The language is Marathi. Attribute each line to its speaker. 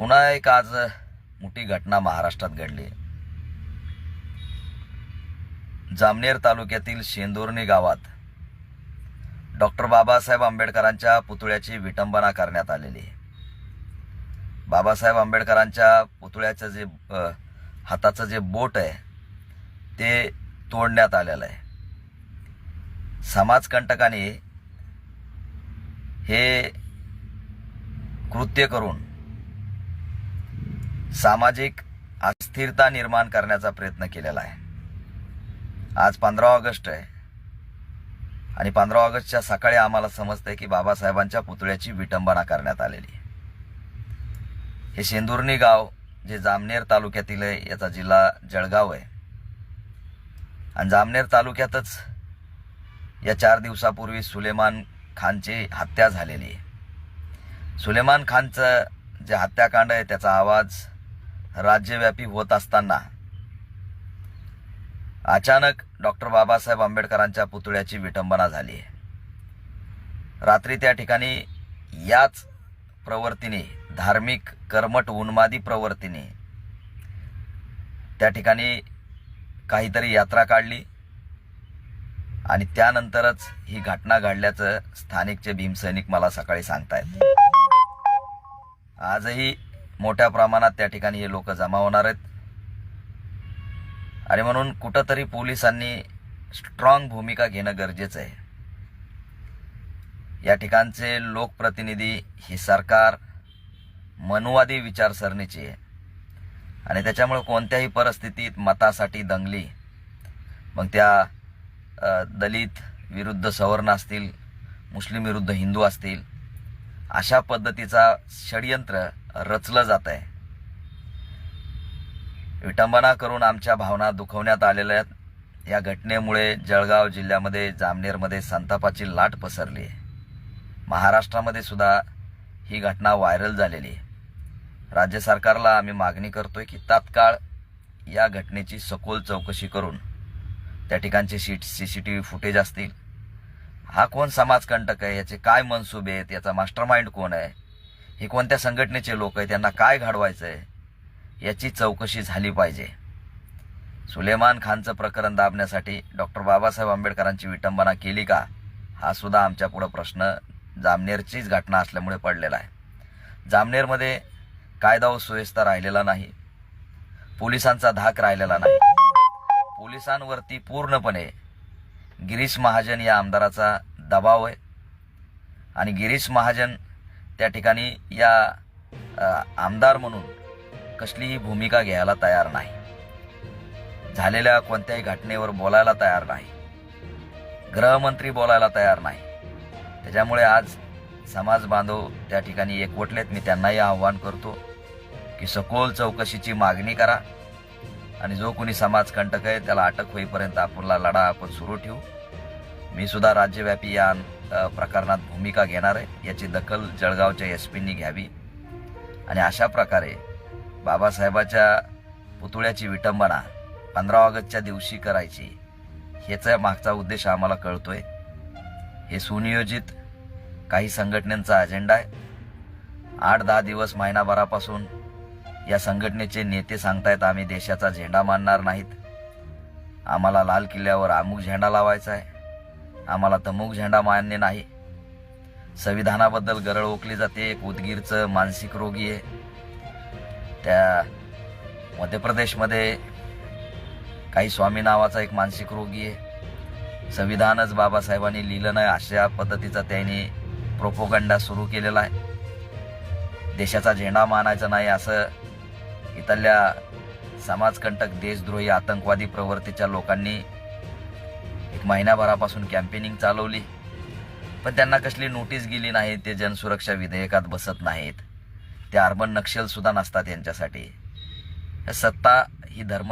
Speaker 1: पुन्हा एक आज मोठी घटना महाराष्ट्रात घडली जामनेर तालुक्यातील शेंदुर्णी गावात डॉक्टर बाबासाहेब आंबेडकरांच्या पुतळ्याची विटंबना करण्यात आलेली आहे. बाबासाहेब आंबेडकरांच्या पुतळ्याचं जे हाताचं जे बोट आहे ते तोडण्यात आलेलं आहे समाजकंटकाने हे कृत्य करून सामाजिक अस्थिरता निर्माण करण्याचा प्रयत्न केलेला आहे. आज पंधरा ऑगस्ट आहे. आणि पंधरा ऑगस्टच्या सकाळी आम्हाला समजतंय की बाबासाहेबांच्या पुतळ्याची विटंबना करण्यात आलेली आहे. हे शेंदुर्णी गाव जे जामनेर तालुक्यातील आहे याचा जिल्हा जळगाव आहे. आणि जामनेर तालुक्यातच या चार दिवसापूर्वी सुलेमान खानची हत्या झालेली आहे. सुलेमान खानचं जे हत्याकांड आहे त्याचा आवाज राज्यव्यापी होत असताना. अचानक डॉक्टर बाबासाहेब आंबेडकरांच्या पुतळ्याची विटंबना झाली. आहे रात्री त्या ठिकाणी याच प्रवृत्तीने धार्मिक कर्मट उन्मादी प्रवृत्तीने त्या ठिकाणी काहीतरी यात्रा काढली आणि त्यानंतरच ही घटना घडल्याचं स्थानिकचे भीमसैनिक मला सकाळी सांगतायत. आजही मोठ्या प्रमाणात त्या ठिकाणी हे लोक जमा होणार आहेत. आणि म्हणून कुठंतरी पोलिसांनी स्ट्रॉंग भूमिका घेणं गरजेचं आहे. या ठिकाणचे लोकप्रतिनिधी ही सरकार मनुवादी विचारसरणीची आहे. आणि त्याच्यामुळे कोणत्याही परिस्थितीत मतासाठी दंगली मग त्या दलित विरुद्ध सवर्ण असतील मुस्लिम विरुद्ध हिंदू असतील अशा पद्धतीचा षडयंत्र रचलं जात आहे. विटंबना करून आमच्या भावना दुखवण्यात आलेल्या आहेत. या घटनेमुळे जळगाव जिल्ह्यामध्ये जामनेरमध्ये संतापाची लाट पसरली आहे. महाराष्ट्रामध्ये सुद्धा ही घटना व्हायरल झालेली आहे. राज्य सरकारला आम्ही मागणी करतोय की तात्काळ या घटनेची सखोल चौकशी करून त्या ठिकाणचे C C C T V footage असतील हा कोण समाजकंटक आहे? याचे काय मनसुबे आहेत? याचा मास्टर माइंड कोण आहे? हे कोणत्या संघटनेचे लोक आहेत? त्यांना काय घडवायचं आहे याची चौकशी झाली पाहिजे. सुलेमान खानचं प्रकरण दाबण्यासाठी डॉक्टर बाबासाहेब आंबेडकरांची विटंबना केली का? हा सुद्धा आमच्या पुढं प्रश्न जामनेरचीच घटना असल्यामुळे पडलेला आहे. जामनेरमध्ये कायदा व सुव्यवस्था राहिलेला नाही. पोलिसांचा धाक राहिलेला नाही. पोलिसांवरती पूर्णपणे गिरीश महाजन या आमदाराचा दबाव आहे. आणि गिरीश महाजन त्या ठिकाणी या आमदार म्हणून कसलीही भूमिका घ्यायला तयार नाही. झालेल्या कोणत्याही घटनेवर बोलायला तयार नाही. गृहमंत्री बोलायला तयार नाही. त्याच्यामुळे आज समाज बांधव त्या ठिकाणी एकवटलेत. मी त्यांनाही आव्हान करतो की सखोल चौकशीची मागणी करा. आणि जो कोणी समाजकंटक आहे त्याला अटक होईपर्यंत आपला लढा आपण सुरू ठेवू. मी सुद्धा राज्यव्यापी या प्रकरणात भूमिका घेणार आहे. याची दखल जळगावच्या एस पींनी घ्यावी. आणि अशा प्रकारे बाबासाहेबाच्या पुतळ्याची विटंबना पंधरा ऑगस्टच्या दिवशी करायची ह्याचा मागचा उद्देश आम्हाला कळतोय. हे सुनियोजित काही संघटनेचा अजेंडा आहे. आठ दहा दिवस महिनाभरापासून या संघटनेचे नेते सांगतायत आम्ही देशाचा झेंडा मानणार नाहीत. आम्हाला लाल किल्ल्यावर अमुक झेंडा लावायचा आहे. आम्हाला तमुक झेंडा मान्य नाही. संविधानाबद्दल गरळ ओकली जाते एक उदगीरचं मानसिक रोगी आहे. त्या मध्य प्रदेशमध्ये काही स्वामी नावाचा एक मानसिक रोगी आहे. संविधानच बाबासाहेबांनी लिहिलं नाही अशा पद्धतीचा त्यांनी प्रोपोगंडा सुरू केलेला आहे. देशाचा झेंडा मानायचा नाही असं इथल्या समाजकंटक देशद्रोही आतंकवादी प्रवृत्तीच्या लोकांनी एक महिन्याभरापासून कॅम्पेनिंग चालवली. पण त्यांना कसली नोटीस गेली नाही ते जनसुरक्षा विधेयकात बसत नाहीत. ते अर्बन नक्षल सुद्धा नसतात यांच्यासाठी. सत्ता ही धर्म